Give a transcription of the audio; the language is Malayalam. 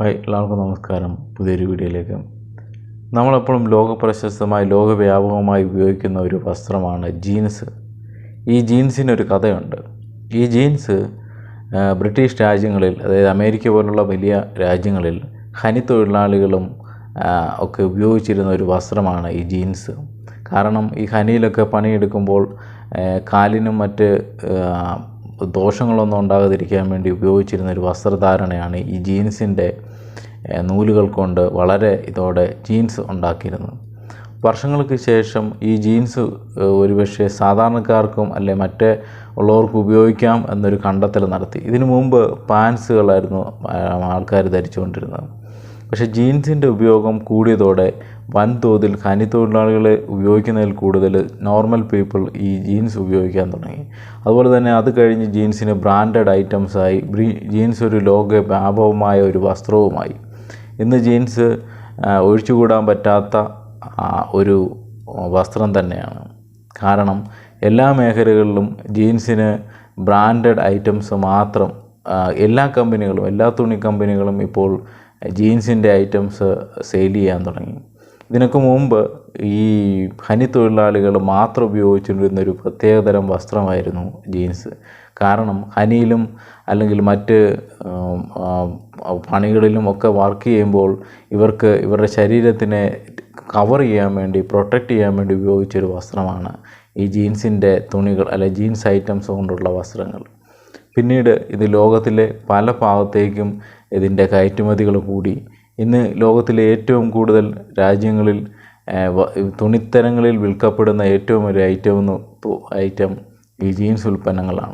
ഹായ് എല്ലാവർക്കും നമസ്കാരം. പുതിയൊരു വീഡിയോയിലേക്ക്. നമ്മളെപ്പോഴും ലോകപ്രശസ്തമായി ലോകവ്യാപകമായി ഉപയോഗിക്കുന്ന ഒരു വസ്ത്രമാണ് ജീൻസ്. ഈ ജീൻസിനൊരു കഥയുണ്ട്. ഈ ജീൻസ് ബ്രിട്ടീഷ് രാജ്യങ്ങളിൽ അതായത് അമേരിക്ക പോലുള്ള വലിയ രാജ്യങ്ങളിൽ ഖനി തൊഴിലാളികളും ഒക്കെ ഉപയോഗിച്ചിരുന്ന ഒരു വസ്ത്രമാണ് ഈ ജീൻസ്. കാരണം ഈ ഖനിയിലൊക്കെ പണിയെടുക്കുമ്പോൾ കാലിനും മറ്റ് ദോഷങ്ങളൊന്നും ഉണ്ടാകാതിരിക്കാൻ വേണ്ടി ഉപയോഗിച്ചിരുന്ന ഒരു വസ്ത്രധാരണയാണ് ഈ ജീൻസിന്റെ നൂലുകൾ കൊണ്ട് വളരെ ഇതോടെ ജീൻസ് ഉണ്ടാക്കിയിരുന്നത്. വർഷങ്ങൾക്ക് ശേഷം ഈ ജീൻസ് ഒരുപക്ഷെ സാധാരണക്കാർക്കും അല്ലെ മറ്റേ ഉള്ളവർക്കും ഉപയോഗിക്കാം എന്നൊരു കണ്ടെത്തൽ നടത്തി. ഇതിനു മുമ്പ് പാൻസുകളായിരുന്നു ആൾക്കാർ ധരിച്ചുകൊണ്ടിരുന്നത്. പക്ഷേ ജീൻസിന്റെ ഉപയോഗം കൂടിയതോടെ വൻതോതിൽ ഖനി തൊഴിലാളികളെ ഉപയോഗിക്കുന്നതിൽ കൂടുതൽ നോർമൽ പീപ്പിൾ ഈ ജീൻസ് ഉപയോഗിക്കാൻ തുടങ്ങി. അതുപോലെ തന്നെ അത് കഴിഞ്ഞ് ജീൻസിന് ബ്രാൻഡഡ് ഐറ്റംസായി ജീൻസ് ഒരു ലോക വ്യാപകമായ ഒരു വസ്ത്രവുമായി. ഇന്ന് ജീൻസ് ഒഴിച്ചുകൂടാൻ പറ്റാത്ത ഒരു വസ്ത്രം തന്നെയാണ്. കാരണം എല്ലാ മേഖലകളിലും ജീൻസിന് ബ്രാൻഡഡ് ഐറ്റംസ് മാത്രം എല്ലാ കമ്പനികളും എല്ലാ തുണി കമ്പനികളും ഇപ്പോൾ ജീൻസിന്റെ ഐറ്റംസ് സെയിൽ ചെയ്യാൻ തുടങ്ങി. ഇതിനൊക്കെ മുമ്പ് ഈ ഖനി തൊഴിലാളികൾ മാത്രം ഉപയോഗിച്ചുകൊണ്ടിരുന്ന ഒരു പ്രത്യേകതരം വസ്ത്രമായിരുന്നു ജീൻസ്. കാരണം ഖനിയിലും അല്ലെങ്കിൽ മറ്റ് പണികളിലും ഒക്കെ വർക്ക് ചെയ്യുമ്പോൾ ഇവർക്ക് ഇവരുടെ ശരീരത്തിനെ കവർ ചെയ്യാൻ വേണ്ടി പ്രൊട്ടക്റ്റ് ചെയ്യാൻ വേണ്ടി ഉപയോഗിച്ചൊരു വസ്ത്രമാണ് ഈ ജീൻസിന്റെ തുണികൾ അല്ലെ ജീൻസ് ഐറ്റംസ് കൊണ്ടുള്ള വസ്ത്രങ്ങൾ. പിന്നീട് ഇത് ലോകത്തിലെ പല ഭാഗത്തേക്കും ഇതിന്റെ കയറ്റുമതികൾ കൂടി. ഇന്ന് ലോകത്തിലെ ഏറ്റവും കൂടുതൽ രാജ്യങ്ങളിൽ തുണിത്തരങ്ങളിൽ വിൽക്കപ്പെടുന്ന ഏറ്റവും ഒരു ഐറ്റം ഐറ്റം ഈ ജീൻസ് ഉൽപ്പന്നങ്ങളാണ്.